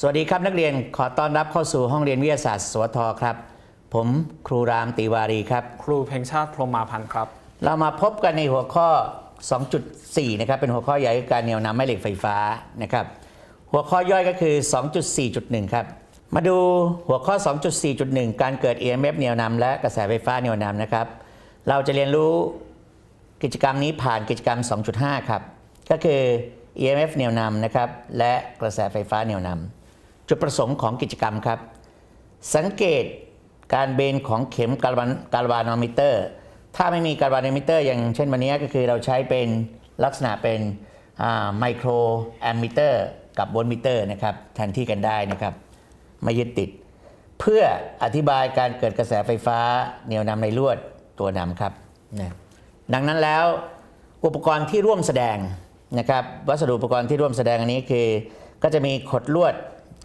สวัสดีครับนักเรียนขอต้อนรับเข้าสู่ห้องเรียนวิทยาศาสตร์สวทครับ ผมครูรามติวารีครับ ครูเพลงชาติพรหมาพันธ์ครับ เรามาพบกันในหัวข้อ 2.4 นะครับ เป็นหัวข้อใหญ่คือการเหนี่ยวนำแม่เหล็กไฟฟ้านะครับ หัวข้อย่อยก็คือ 2.4.1 ครับ มาดูหัวข้อ 2.4.1 การเกิด EMF เหนี่ยวนำและกระแสไฟฟ้าเหนี่ยวนำนะครับ เราจะเรียนรู้กิจกรรมนี้ผ่านกิจกรรม 2.5 ครับ ก็คือ EMF เหนี่ยวนำนะครับ และกระแสไฟฟ้าเหนี่ยวนำ จุดประสงค์ของกิจกรรมครับ สังเกตการเบนของเข็มกาลวานกาลวานอมิเตอร์ ถ้าไม่มีกาลวานอมิเตอร์ อย่างเช่นวันนี้ก็คือเราใช้เป็นลักษณะเป็นไมโครแอมมิเตอร์กับโวลต์มิเตอร์นะครับแทนที่กันได้นะครับไม่ยึดติด เพื่ออธิบายการเกิดกระแสไฟฟ้าเหนี่ยวนำในลวดตัวนำครับนะดังนั้นแล้วอุปกรณ์ที่ร่วมแสดงนะครับวัสดุอุปกรณ์ที่ร่วมแสดงอันนี้คือ ก็จะมีขดลวด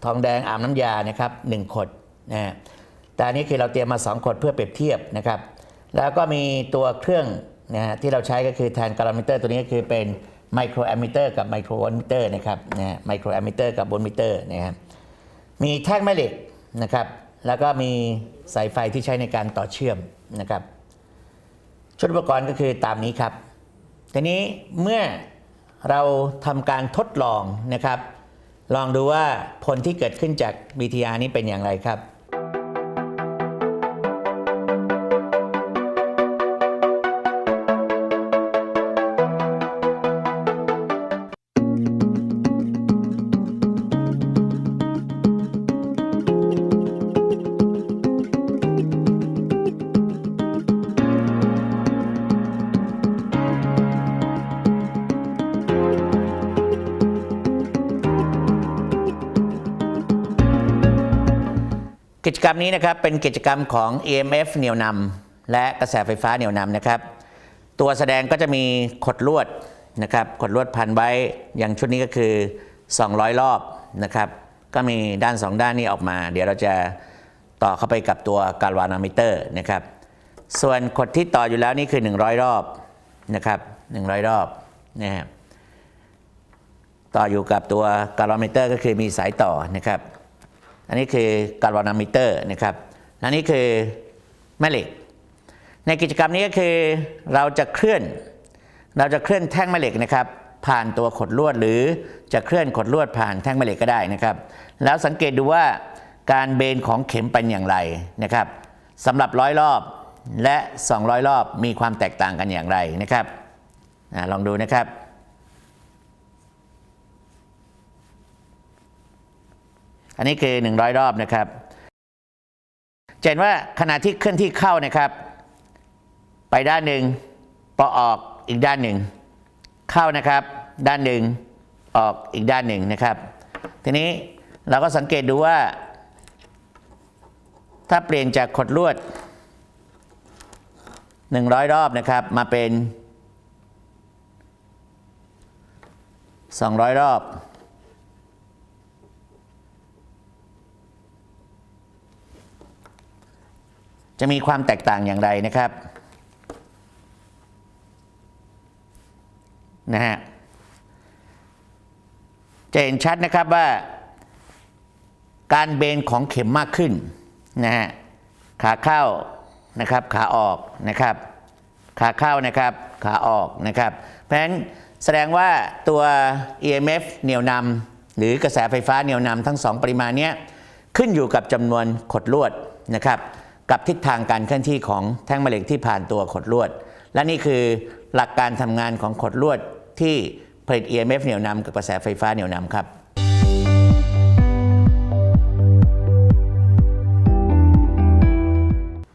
ทองแดงอาบน้ำยานะครับหนึ่งขดนะฮะแต่อันนี้คือเราเตรียมมา 2ขดเพื่อเปรียบเทียบนะครับ แล้วก็มีตัวเครื่องนะฮะที่เราใช้ก็คือแทนกาลมิเตอร์ตัวนี้ก็คือเป็นไมโครแอมมิเตอร์กับไมโครวอลมิเตอร์นะครับนะฮะไมโครแอมมิเตอร์กับวอลมิเตอร์นะครับมีแท่งแม่เหล็กนะครับ แล้วก็มีสายไฟที่ใช้ในการต่อเชื่อมนะครับชุดอุปกรณ์ก็คือตามนี้ครับทีนี้เมื่อเราทำการทดลองนะครับ ลองดูว่าผลที่เกิดขึ้นจาก BTR นี้เป็นอย่างไรครับ กิจกรรมนี้นะครับเป็นกิจกรรมของ EMF เหนี่ยวนำและกระแสไฟฟ้าเหนี่ยวนำนะครับ ตัวแสดงก็จะมีขดลวดนะครับขดลวดพันไว้อย่างชุดนี้ก็คือ 200 รอบนะครับ ก็มีด้าน 2 ด้านนี้ออกมา เดี๋ยวเราจะต่อเข้าไปกับตัวกาลวานามิเตอร์นะครับ ส่วนขดที่ต่ออยู่แล้วนี่คือ 100 รอบนะครับ 100 รอบนะครับต่ออยู่กับตัวกาลวานามิเตอร์ก็คือมีสายต่อนะครับ อันนี้คือกาลวานามิเตอร์นะครับและนี่คือแม่เหล็ก ในกิจกรรมนี้ก็คือเราจะเคลื่อน เราจะเคลื่อนแท่งแม่เหล็กนะครับ ผ่านตัวขดลวดหรือจะเคลื่อนขดลวดผ่านแท่งแม่เหล็กก็ได้นะครับ แล้วสังเกตดูว่าการเบนของเข็มเป็นอย่างไรนะครับสำหรับร้อยรอบและ 200 รอบมีความแตกต่างกันอย่างไรนะครับอลองดูนะครับ อันนี้คือ 100 รอบนะครับจะเห็นว่าขณะที่เคลื่อนที่เข้านะครับ ไปด้านหนึ่งพอออกอีกด้านหนึ่ง เข้านะครับ ด้านหนึ่งออกอีกด้านหนึ่งนะครับ ทีนี้เราก็สังเกตดูว่า ถ้าเปลี่ยนจากขดลวด 100 รอบนะครับมาเป็น 200 รอบ จะมีความแตกต่างอย่างไรนะครับนะฮะจะเห็นชัดนะครับว่า การเบนของเข็มมากขึ้นนะฮะขาเข้านะครับขาออกนะครับขาเข้านะครับขาออกนะครับเพราะฉะนั้นแสดงว่าตัว EMF เหนี่ยวนำหรือกระแสไฟฟ้าเหนี่ยวนำทั้งสองปริมาณนี้ขึ้นอยู่กับจำนวนขดลวดนะครับ กับทิศทางการเคลื่อนที่ของแท่งแม่เหล็กที่ผ่านตัวขดลวด และนี่คือหลักการทำงานของขดลวดที่ผลิต EMF เหนี่ยวนำกับกระแสไฟฟ้าเหนี่ยวนำครับ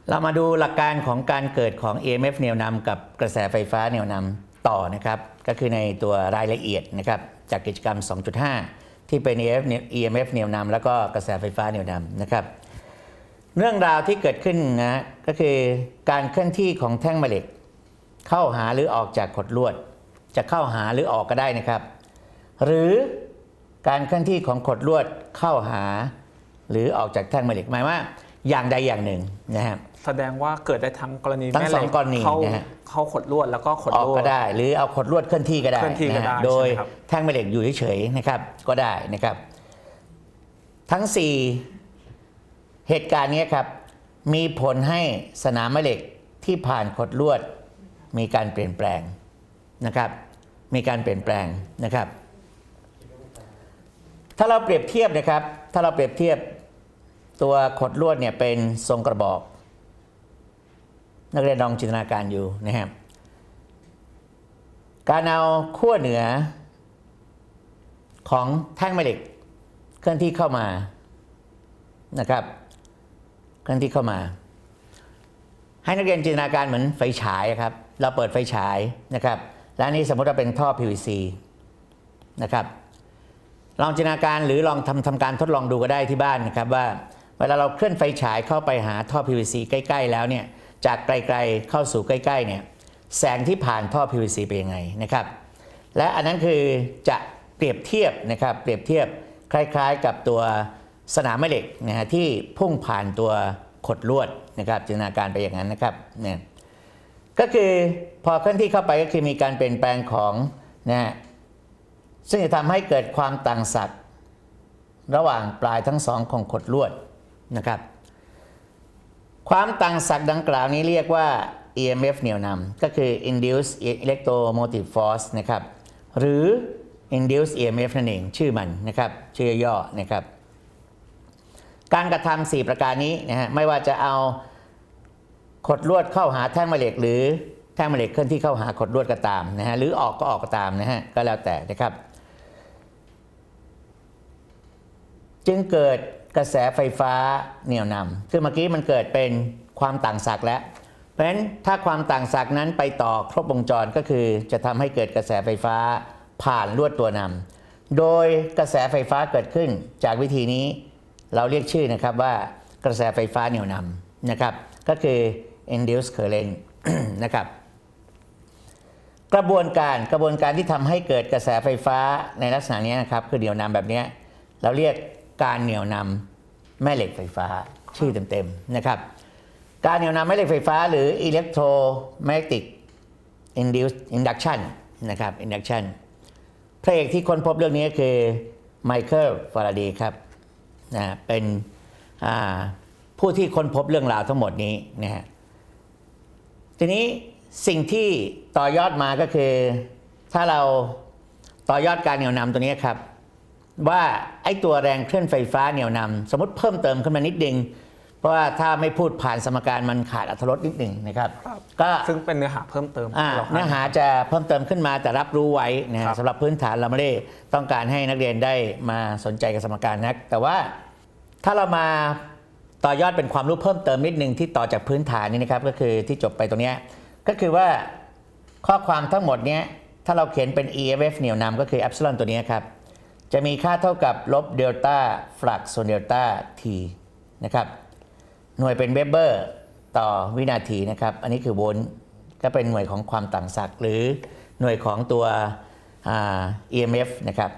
เรามาดูหลักการของการเกิดของ EMF เหนี่ยวนำกับกระแสไฟฟ้าเหนี่ยวนำต่อนะครับ ก็คือในตัวรายละเอียดนะครับจากกิจกรรม 2.5 ที่เป็น EMF เนี่ย EMF เหนี่ยวนำแล้วก็กระแสไฟฟ้าเหนี่ยวนำนะครับ เรื่องราวที่เกิดขึ้นนะก็คือการเคลื่อนที่ของแท่งแม่เหล็ก เข้าหาหรือออกจากขดลวด จะเข้าหาหรือออกก็ได้นะครับ หรือการเคลื่อนที่ของขดลวดเข้าหา หรือออกจากแท่งแม่เหล็กหมายว่า อย่างใดอย่างหนึ่งนะฮะแสดงว่าเกิดได้ทั้งกรณีทั้งแม่สเหองล็กกรณีเข้านะฮะเข้าขดลวดแล้วก็ขดออกลวดก็ได้ หรือเอาขดลวดเคลื่อนที่ก็ได้เคลื่อนที่ก็ได้ะฮะโดยใช่ไหมครับแท่งแม่เหล็กอยู่เฉยๆนะครับก็ได้นะครับ ทั้ง 4 เหตุการณ์นี้ครับ มีผลให้สนามแม่เหล็กที่ผ่านขดลวด มีการเปลี่ยนแปลงนะครับ มีการเปลี่ยนแปลงนะครับ ถ้าเราเปรียบเทียบนะครับ ถ้าเราเปรียบเทียบตัวขดลวดเนี่ยเป็นทรงกระบอก นักเรียนลองจินตนาการอยู่นะครับการเอาขั้วเหนือ ของแท่งแม่เหล็กเคลื่อนที่เข้ามานะครับ คลื่อนที่เข้ามา ให้นักเรียนจินตนาการเหมือนไฟฉายครับ เราเปิดไฟฉายนะครับ และนี้สมมติว่าเป็นท่อ PVC นะครับ ลองจินตนาการหรือลองทำทำการทดลองดูก็ได้ที่บ้านนะครับว่าเวลาเราเคลื่อนไฟฉายเข้าไปหาท่อ PVC ใกล้ ๆ แล้วเนี่ยจากไกลๆเข้าสู่ใกล้ๆเนี่ยแสงที่ผ่านท่อ PVC เป็นยังไงนะครับ และอันนั้นคือจะเปรียบเทียบนะครับเปรียบเทียบคล้าย ๆ กับตัว สนามแม่เหล็กนะฮะที่พุ่งผ่านตัวขดลวดนะครับจินตนาการไปอย่างนั้นนะครับเนี่ยก็คือพอเคลื่อนที่เข้าไปก็คือมีการเปลี่ยนแปลงของนะฮะซึ่งจะทำให้เกิดความต่างศักย์ระหว่างปลายทั้งสองของขดลวดนะครับความต่างศักย์ดังกล่าวนี้เรียกว่า EMF เหนี่ยวนำก็คือ induced electromotive force นะครับหรือ induced EMF นั่นเองชื่อมันนะครับชื่อย่อนะครับ การกระทำสี่ประการนี้นะฮะไม่ว่าจะเอาขดลวดเข้าหาแท่งแม่เหล็ก หรือแท่งแม่เหล็กเคลื่อนที่เข้าหาขดลวดก็ตามนะฮะหรือออกก็ออกก็ตามนะฮะก็แล้วแต่นะครับ จึงเกิดกระแสไฟฟ้าเหนี่ยวนำซึ่งเมื่อกี้มันเกิดเป็นความต่างศักย์แล้ว เพราะฉะนั้นถ้าความต่างศักย์นั้นไปต่อครบวงจรก็คือจะทำให้เกิดกระแสไฟฟ้าผ่านลวดตัวนำโดยกระแสไฟฟ้าเกิดขึ้นจากวิธีนี้ เราเรียกชื่อนะครับว่ากระแสไฟฟ้าเหนี่ยวนำนะครับ ก็คือ induced current นะครับกระบวนการกระบวนการที่ทำให้เกิดกระแสไฟฟ้าในลักษณะนี้นะครับ คือเหนี่ยวนำแบบนี้เราเรียกการเหนี่ยวนำแม่เหล็กไฟฟ้าชื่อเต็มๆนะครับ การเหนี่ยวนำแม่เหล็กไฟฟ้า หรือ electromagnetic induced induction นะครับ induction พระเอกที่ค้นพบเรื่องนี้ก็คือไมเคิลฟาราเดย์ครับ นะเป็นผู้ที่ค้นพบเรื่องราวทั้งหมดนี้นะฮะทีนี้สิ่งที่ต่อยอดมาก็คือ ถ้าเราต่อยอดการเหนี่ยวนำตัวนี้ครับ ว่าไอ้ตัวแรงเคลื่อนไฟฟ้าเหนี่ยวนำสมมติเพิ่มเติมขึ้นมานิดนึง เพราะว่าถ้าไม่พูดผ่านสมการมันขาดอรรถรสนิดหนึ่งนะครับครับก็ซึ่งเป็นเนื้อหาเพิ่มเติมอ่าที่เราเนื้อหาจะเพิ่มเติมขึ้นมาแต่รับรู้ไว้นะครัฮะบสำหรับพื้นฐานเราไม่ได้ต้องการให้นักเรียนได้มาสนใจกับสมการนัก แต่ว่าถ้าเรามาต่อยอดเป็นความรู้เพิ่มเติมนิดนึงที่ต่อจากพื้นฐานนี้นะครับก็คือที่จบไปตรงเนี้ยก็คือว่าข้อความทั้งหมดเนี้ยถ้าเราเขียนเป็น EFF เหนี่ยวนำก็คือ epsilon ตัวเนี้ยครับจะมีค่าเท่ากับลบเดลต้าฟลักส่วนเดลต้า t นะครับ หน่วยเป็นเวเบอร์ต่อวินาทีนะครับ อันนี้คือโวลต์ก็เป็นหน่วยของความต่างศักย์หรือหน่วยของตัวอ่า EMF นะครับ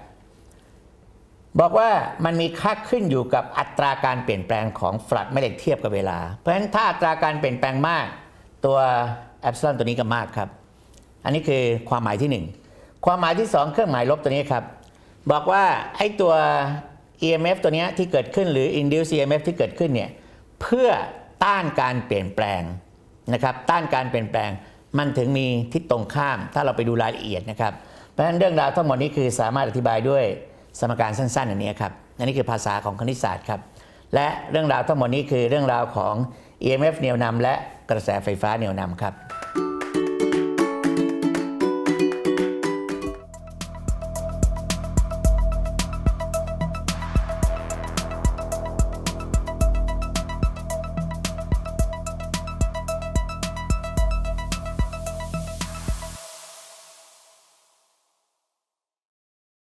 บอกว่ามันมีค่าขึ้นอยู่กับอัตราการเปลี่ยนแปลงของฟลักแม่เหล็กเทียบกับเวลา เพราะฉะนั้นถ้าอัตราการเปลี่ยนแปลงมาก ตัวแอปซิลอนตัวนี้ก็มากครับ อันนี้คือความหมายที่ 1 ความหมายที่ 2 เครื่องหมายลบตัวนี้ครับ บอกว่าไอ้ตัว EMF ตัวนี้ที่เกิดขึ้นหรือ induced EMF ที่เกิดขึ้นเนี่ย เพื่อต้านการเปลี่ยนแปลงนะครับต้านการเปลี่ยนแปลงมันถึงมีทิศตรงข้าม ถ้าเราไปดูรายละเอียดนะครับ เพราะฉะนั้นเรื่องราวทั้งหมดนี้คือสามารถอธิบายด้วยสมการสั้นๆอันนี้ครับอันนี้คือภาษาของคณิตศาสตร์ครับและเรื่องราวทั้งหมดนี้คือเรื่องราวของ EMF เหนี่ยวนำและกระแสไฟฟ้าเหนี่ยวนำครับ